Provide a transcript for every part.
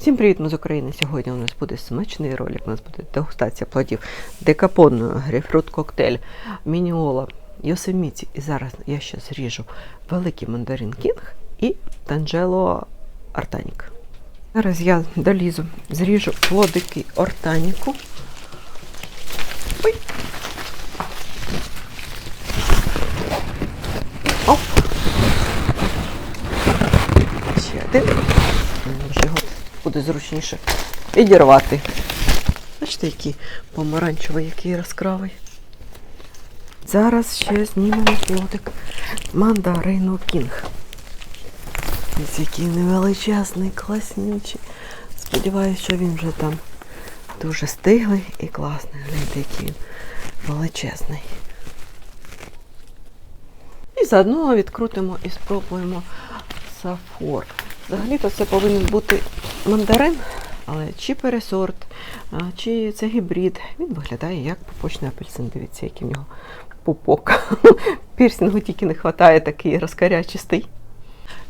Всім привіт, ми з України. Сьогодні у нас буде смачний ролик. У нас буде дегустація плодів декапон, грейпфрут коктейль, мініола, йосеміці. І зараз я ще зріжу великий мандарин кінг і танджело артанік. Зараз я долізу, зріжу плодики ортаніку. Ой. Оп. Ще один. Буде зручніше підірвати. Бачите, який помаранчевий, який яскравий. Зараз ще знімемо плодик мандарину кінг. Ось який невеличезний, класнючий. Сподіваюся, що він вже там дуже стиглий і класний. Гляньте, який він величезний. І заодно відкрутимо і спробуємо сафор. Взагалі-то це повинен бути мандарин, але чи пересорт, чи це гібрид. Він виглядає як пупочний апельсин. Дивіться, який в нього пупок. Пірсінгу тільки не вистачає такий розкарячистий.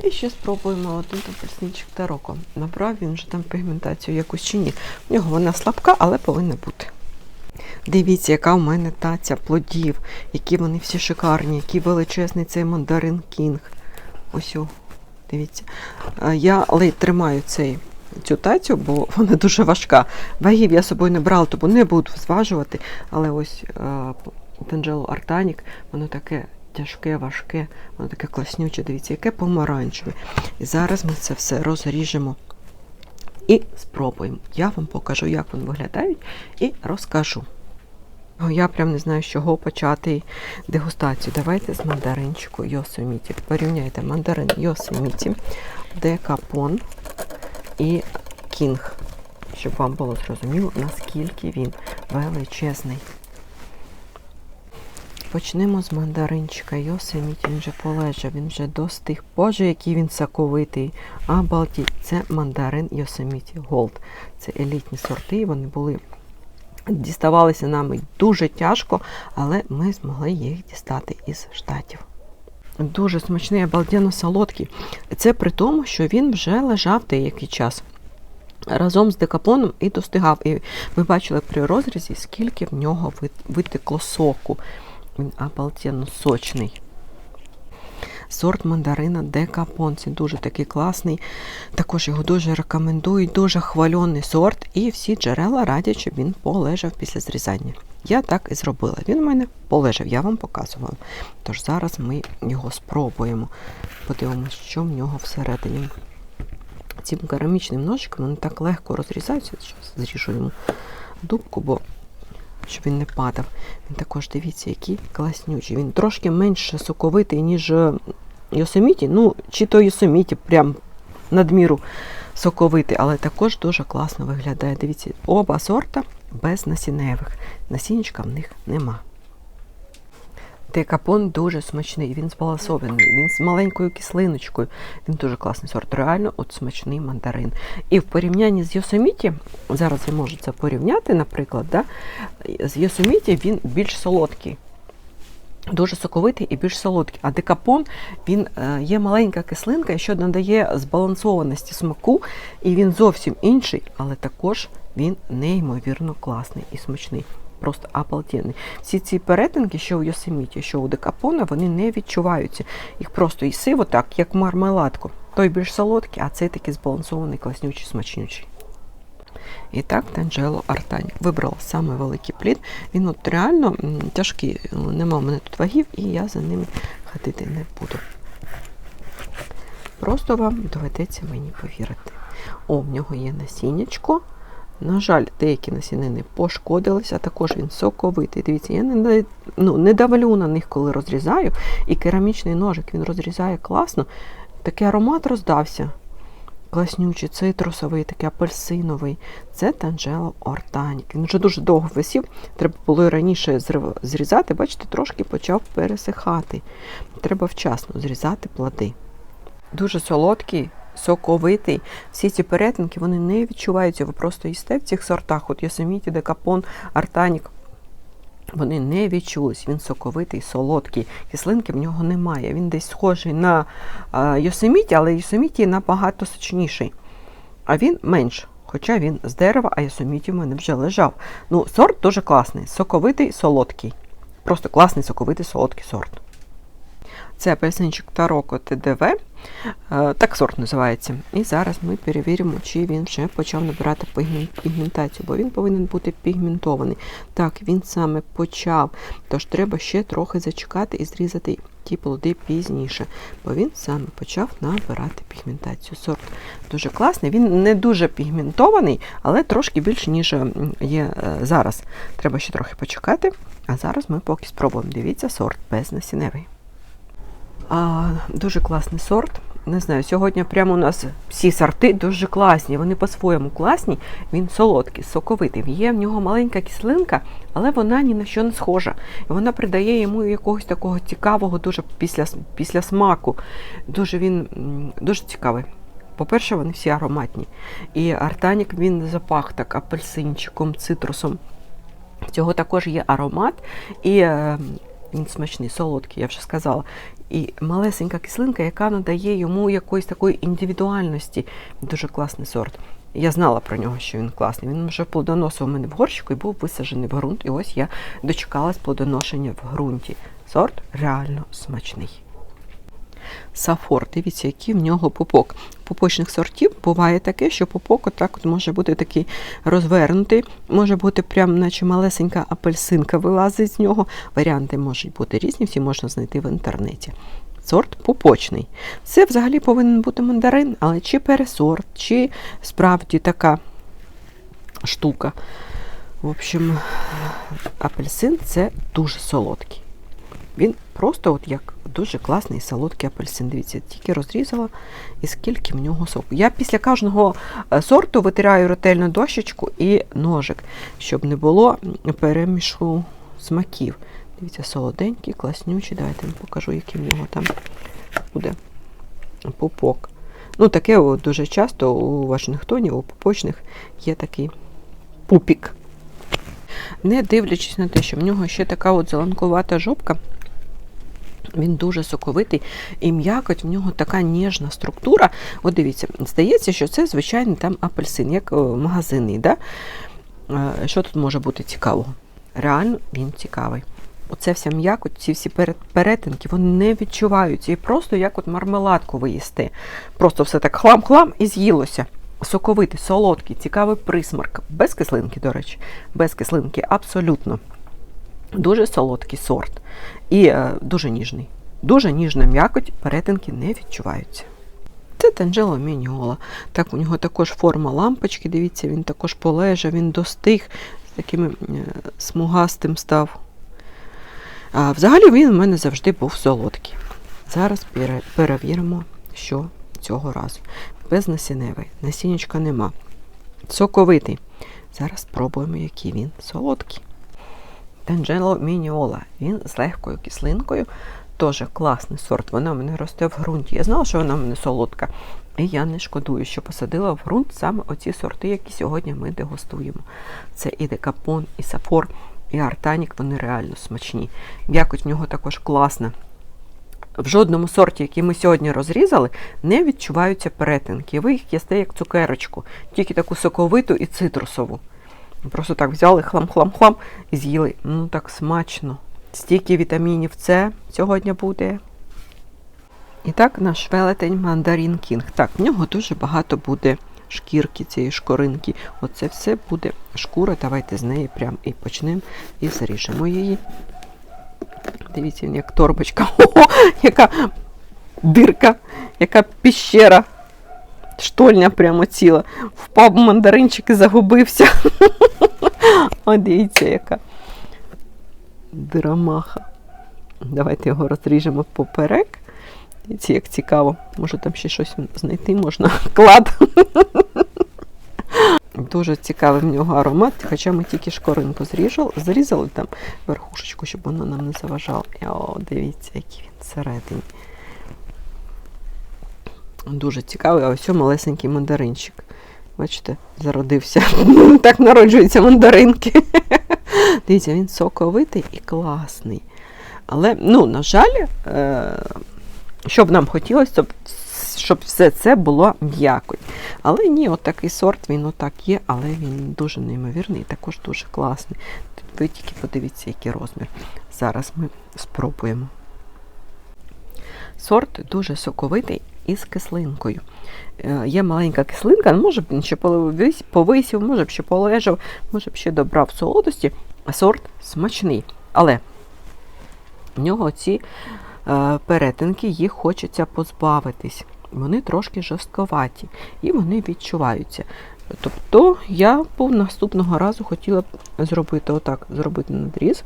І ще спробуємо один апельсинчик тароко. Набрав він вже там пігментацію якусь чи ні. В нього вона слабка, але повинна бути. Дивіться, яка в мене таця плодів, які вони всі шикарні, який величезний цей мандарин кінг. Ось дивіться. Я ледь тримаю цей, цю тацю, бо вона дуже важка. Вагів я з собою не брала, тому не буду зважувати. Але ось Танджело Артанік, воно таке тяжке, важке, воно таке класнюче. Дивіться, яке помаранчеве. І зараз ми це все розріжемо. І спробуємо. Я вам покажу, як вони виглядають, і розкажу. О, Я прям не знаю, з чого почати дегустацію. Давайте з мандаринчику Йосеміті. Порівняйте мандарин Йосеміті, Декапон і Кінг, щоб вам було зрозуміло, наскільки він величезний. Почнемо з мандаринчика. Йосеміті, він вже полежав, він вже достиг. Боже, який він соковитий. Обалдіть, це мандарин Йосеміті Голд. Це елітні сорти, вони були діставалися нам дуже тяжко, але ми змогли їх дістати із штатів. Дуже смачний, обалденно солодкий. Це при тому, що він вже лежав деякий час. Разом з декапоном і достигав. І ви бачили при розрізі, скільки в нього витекло соку. Він обалденно сочний. Сорт мандарина Декапон. Це дуже такий класний. Також його дуже рекомендують, дуже хвальоний сорт. І всі джерела радять, щоб він полежав після зрізання. Я так і зробила. Він у мене полежав, я вам показувала. Тож зараз ми його спробуємо. Подивимося, що в нього всередині. Цим керамічним ножиком вони так легко розрізаються. Зараз зріжу йому дубку, бо щоб він не падав. Він також, дивіться, який класнючий. Він трошки менше соковитий, ніж Йосеміті. Ну, чи то Йосеміті, прям надміру соковитий, але також дуже класно виглядає. Дивіться, оба сорта без насінневих. Насіннячка в них нема. Декапон дуже смачний, він збалансований, він з маленькою кислиночкою. Він дуже класний сорт. Реально от смачний мандарин. І в порівнянні з Йосеміті, зараз ви можете це порівняти, наприклад, да, з Йосеміті він більш солодкий. Дуже соковитий і більш солодкий. А декапон він е, є маленька кислинка, що надає збалансованості смаку, і він зовсім інший, але також він неймовірно класний і смачний. Просто обалденний. Всі ці перетинки, що у Йосеміті, що у декапона, вони не відчуваються. Їх просто їси отак, як мармеладку. Той більш солодкий, а цей такий збалансований, класнючий, смачнючий. І так, Танджело Артані. Вибрала саме великий плід. Він от реально тяжкий, нема в мене тут вагів, і я за ними ходити не буду. Просто вам доведеться мені повірити. О, в нього є насіннячко. На жаль, деякі насінини пошкодилися, а також він соковитий. Дивіться, я не ну, не давлю на них, коли розрізаю. І керамічний ножик він розрізає класно. Такий аромат роздався. Класнючий, цитрусовий, такий апельсиновий. Це Танджело Ортанік. Він вже дуже довго висів, треба було раніше зрізати, бачите, трошки почав пересихати. Треба вчасно зрізати плоди. Дуже солодкий, соковитий. Всі ці перетинки вони не відчуваються. Ви просто їсте в цих сортах. От Йосеміті, Декапон, Артанік. Вони не відчулись. Він соковитий, солодкий. Кислинки в нього немає. Він десь схожий на Йосеміті, але Йосеміті набагато сочніший. а він менш. Хоча він з дерева, а Йосеміті в мене вже лежав. Ну, сорт дуже класний, соковитий, солодкий. Просто класний, соковитий, солодкий сорт. Це апельсинчик Тароко ТДВ, е, так сорт називається. І зараз ми перевіримо, чи він вже почав набирати пігментацію, бо він повинен бути пігментований. Так, він саме почав. Тож треба ще трохи зачекати і зрізати ті плоди пізніше, бо він саме почав набирати пігментацію. Сорт дуже класний. Він не дуже пігментований, але трошки більше, ніж є е, зараз. Треба ще трохи почекати. А зараз ми поки спробуємо. Дивіться, сорт безнасіневий. Дуже класний сорт. Не знаю, сьогодні прямо у нас всі сорти дуже класні. Вони по-своєму класні. Він солодкий, соковитий. Є в нього маленька кислинка, але вона ні на що не схожа. Вона придає йому якогось такого цікавого, дуже після, після смаку. Дуже він дуже цікавий. По-перше, вони всі ароматні. І артанік він запах так апельсинчиком, цитрусом. Цього також є аромат, і е, він смачний, солодкий, я вже сказала. І малесенька кислинка, яка надає йому якоїсь такої індивідуальності. Дуже класний сорт. Я знала про нього, що він класний. Він вже плодоносив у мене в горщику і був висаджений в ґрунт. І ось я дочекалась плодоношення в ґрунті. Сорт реально смачний. Сафор, дивіться, який в нього пупок. Пупочних сортів буває таке, що пупок отак от може бути такий розвернутий, може бути прям, наче малесенька апельсинка вилазить з нього. Варіанти можуть бути різні, всі можна знайти в інтернеті. Сорт пупочний. Це взагалі повинен бути мандарин, але чи пересорт, чи справді така штука. В общем, апельсин це дуже солодкий. Він просто от як дуже класний солодкий апельсин. Дивіться, тільки розрізала і скільки в нього соку. Я після кожного е, сорту витираю ретельно дощечку і ножик, щоб не було перемішу смаків. Дивіться, солоденький, класнючий. Давайте вам покажу, який в нього там буде пупок. Ну, таке дуже часто у Вашингтоні, у пупочних є такий пупік. Не дивлячись на те, що в нього ще така от зеленкувата жопка, він дуже соковитий і м'якоть в нього така ніжна структура. От дивіться, здається, що це звичайний там апельсин, як о, магазинний. Да? Е, Що тут може бути цікавого? Реально він цікавий. Оце вся м'якоть, ці всі перетинки, вони не відчуваються. І просто як от мармеладку ви їсте. Просто все так хлам-хлам і з'їлося. Соковитий, солодкий, цікавий присмарк. Без кислинки, до речі, без кислинки, абсолютно. Дуже солодкий сорт і е, дуже ніжний. Дуже ніжна м'якоть, перетинки не відчуваються. Це Танджело Мініола. Так, у нього також форма лампочки. Дивіться, він також полежав, він достиг, з таким е, смугастим став. А взагалі він у мене завжди був солодкий. Зараз перевіримо, що цього разу. Безнасінневий, насіннячка нема. Соковитий. Зараз спробуємо, який він солодкий. Танджело Мініола. Він з легкою кислинкою. Теж класний сорт. Вона в мене росте в ґрунті. Я знала, що вона в мене солодка. І я не шкодую, що посадила в ґрунт саме оці сорти, які сьогодні ми дегустуємо. Це і декапон, і сафор, і артанік, вони реально смачні. М'якоть в нього також класна. В жодному сорті, який ми сьогодні розрізали, не відчуваються перетинки. Ви їх їсте як цукерочку, тільки таку соковиту і цитрусову. Просто так взяли хлам-хлам-хлам і з'їли. Ну так смачно. Стільки вітамінів С сьогодні буде. І так, наш велетень мандарін кінг. Так, в нього дуже багато буде шкірки цієї шкоринки. Оце все буде шкура. Давайте з неї прям і почнемо і зріжемо її. Дивіться, як торбочка. Ого, яка дирка, яка піщера. Штольня прямо ціла. Впав мандаринчик і загубився. О, дивіться, яка дирамаха. Давайте його розріжемо поперек. Дивіться, як цікаво. Може там ще щось знайти можна. Клад. Дуже цікавий в нього аромат, хоча ми тільки шкоринку зрізали, зрізали там верхушечку, щоб воно нам не заважало. О, дивіться, який він всередині. Дуже цікавий, а ось малесенький мандаринчик. Бачите, зародився. Так народжуються мандаринки. Дивіться, він соковитий і класний. Але, ну, на жаль, е, що б нам хотілося, щоб, все це було м'якоть. Але ні, от такий сорт, він отак є, але він дуже неймовірний і також дуже класний. Ви тільки подивіться, який розмір. Зараз ми спробуємо. Сорт дуже соковитий і з кислинкою. Е, Є маленька кислинка, ну, може б він ще повисів, може б ще полежав, може б ще добрав солодості. Сорт смачний. Але в нього ці е, перетинки, їх хочеться позбавитись. Вони трошки жорстковаті і вони відчуваються. Тобто я наступного разу хотіла б зробити отак, зробити надріз,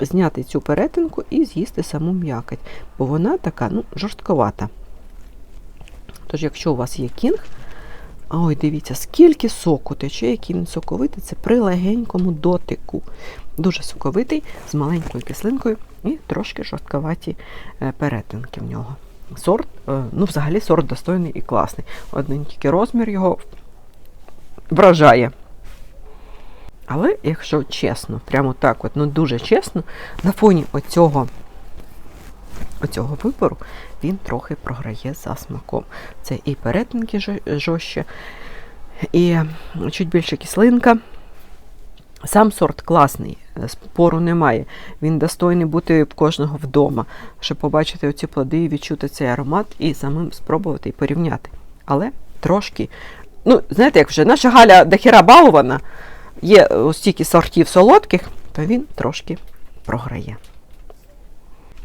зняти цю перетинку і з'їсти саму м'якоть, бо вона така ну, жорстковата. Тож, якщо у вас є кінг, ой, дивіться, скільки соку тече, який він соковитий, це при легенькому дотику. Дуже соковитий, з маленькою кислинкою і трошки жорстковаті е, перетинки в нього. Сорт, е, ну, взагалі, сорт достойний і класний. Один тільки розмір його вражає. Але, якщо чесно, прямо так, от, ну дуже чесно, на фоні оцього, оцього вибору він трохи програє за смаком. Це і перетинки жо- жорстче, і чуть більше кислинка. Сам сорт класний, е, спору немає. Він достойний бути в кожного вдома, щоб побачити оці плоди відчути цей аромат і самим спробувати і порівняти. Але трошки, ну, знаєте, як вже наша Галя дохіра балована, є стільки сортів солодких, то він трошки програє.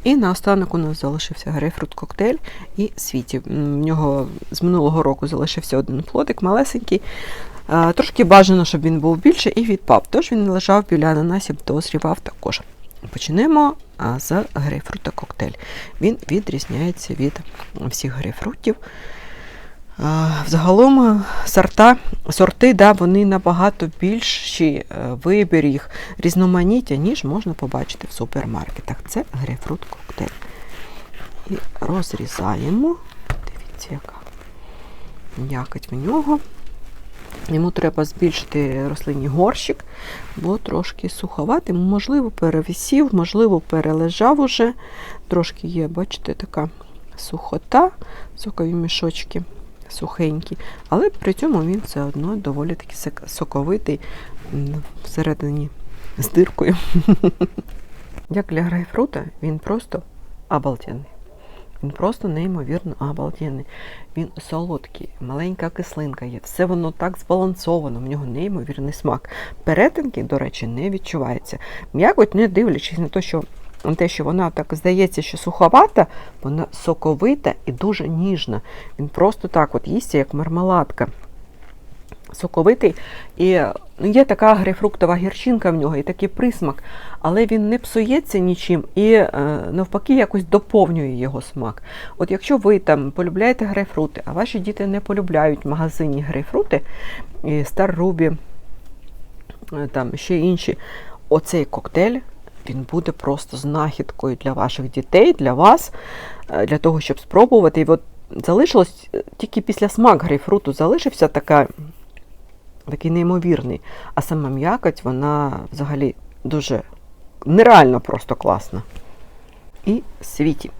І наостанок у нас залишився грейпфрут коктейль і світі. В нього з минулого року залишився один плодик малесенький. Трошки бажано, щоб він був більше і відпав. Тож він лежав біля ананасів, дозрівав також. Почнемо з грейпфрута коктейль. Він відрізняється від всіх грейпфрутів. Взагалом е, сорта, сорти да, вони набагато більші, е, вибір їх різноманіття, ніж можна побачити в супермаркетах. Це грейпфрут коктейль. І розрізаємо. Дивіться, яка м'якоть в нього. Йому треба збільшити рослинний горщик, бо трошки суховатий. Можливо, перевисів, можливо, перележав уже. Трошки є, бачите, така сухота, сокові мішочки сухенькі. Але при цьому він все одно доволі таки соковитий всередині з диркою. Як для грейпфрута, він просто обалденний. Він просто неймовірно обалденний. Він солодкий, маленька кислинка є. Все воно так збалансовано, в нього неймовірний смак. Перетинки, до речі, не відчувається. М'якоть, не дивлячись на те, що те, що вона так здається, що суховата, вона соковита і дуже ніжна. Він просто так от їсться, як мармеладка. Соковитий. І ну, є така грейпфруктова гірчинка в нього, і такий присмак, але він не псується нічим і е, навпаки якось доповнює його смак. От якщо ви там полюбляєте грейпфрути, а ваші діти не полюбляють магазинні грейпфрути, і Старрубі, е, там ще інші, оцей коктейль. Він буде просто знахідкою для ваших дітей, для вас, е, для того, щоб спробувати. І от залишилось е, тільки після смак грейпфруту залишився така, такий неймовірний. А сама м'якоть, вона взагалі дуже нереально просто класна. І світі.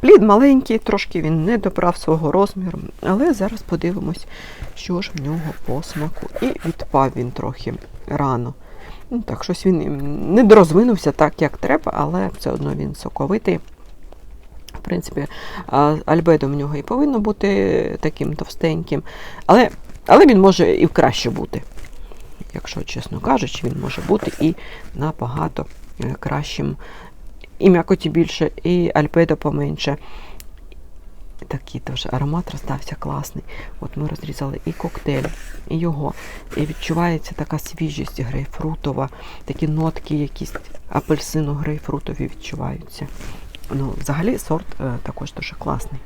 Плід маленький, трошки він не добрав свого розміру, але зараз подивимось, що ж в нього по смаку. І відпав він трохи рано. Ну, так, щось він не дорозвинувся так, як треба, але все одно він соковитий. В принципі, альбедо в нього і повинно бути таким товстеньким, але, але він може і краще бути. Якщо чесно кажучи, він може бути і набагато е, кращим. І м'якоті більше, і альбедо поменше. Такий теж аромат роздався класний. От ми розрізали і коктейль, і його. І відчувається така свіжість грейпфрутова, такі нотки якісь апельсину грейпфрутові відчуваються. Ну, взагалі сорт е, також дуже класний.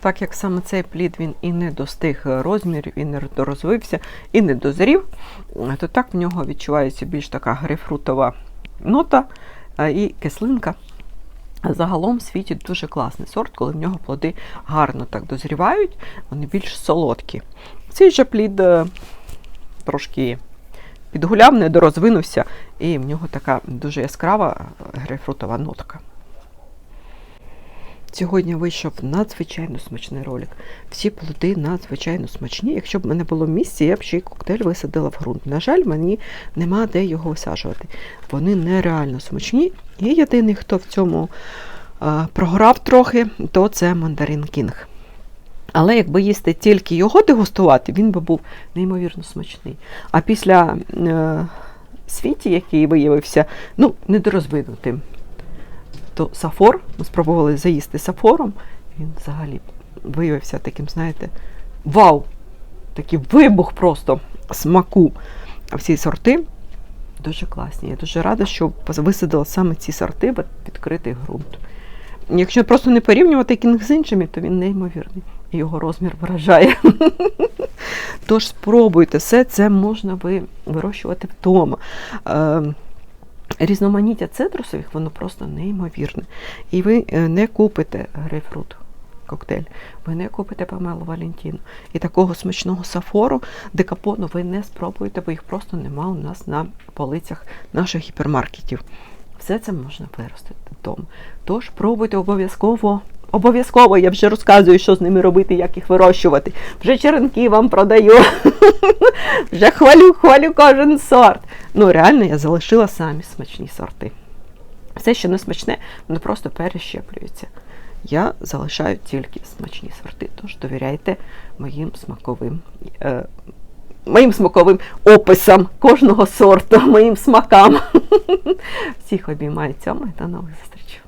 Так як саме цей плід він і не достиг розмірів, і не розвився, і не дозрів, е, то так в нього відчувається більш така грейпфрутова нота е, і кислинка. Загалом в світі дуже класний сорт, коли в нього плоди гарно так дозрівають, вони більш солодкі. Цей же плід е, трошки підгуляв, недорозвинувся, і в нього така дуже яскрава грейпфрутова нотка. Сьогодні вийшов надзвичайно смачний ролик. Всі плоди надзвичайно смачні. Якщо б мене було місце, я б ще й коктейль висадила в ґрунт. На жаль, мені нема де його висаджувати. Вони нереально смачні. І єдиний, хто в цьому а, програв трохи, то це мандарин кінг. Але якби їсти тільки його дегустувати, він би був неймовірно смачний. А після е, світі, який виявився, ну, недорозвинутим, то сафор, ми спробували заїсти сафором, він взагалі виявився таким, знаєте, вау! Такий вибух просто смаку. Всі сорти дуже класні. Я дуже рада, що висадила саме ці сорти в відкритий ґрунт. Якщо просто не порівнювати кінг з іншими, то він неймовірний. І Його розмір вражає. Тож спробуйте, все це можна ви вирощувати вдома. Різноманіття цитрусових, воно просто неймовірне. І ви е, не купите грейпфрут коктейль, ви не купите помелу Валентіну. І такого смачного сафору, декапону ви не спробуєте, бо їх просто нема у нас на полицях наших гіпермаркетів. Все це можна виростити вдома. Тож пробуйте обов'язково. Обов'язково я вже розказую, що з ними робити, як їх вирощувати. Вже черенки вам продаю. Вже хвалю, хвалю кожен сорт. Ну, реально, я залишила самі смачні сорти. Все, що не смачне, воно просто перещеплюється. Я залишаю тільки смачні сорти, тож довіряйте моїм смаковим. Е, Моїм смаковим описам кожного сорту, моїм смакам. Всіх обіймаю цьому до нових зустрічей.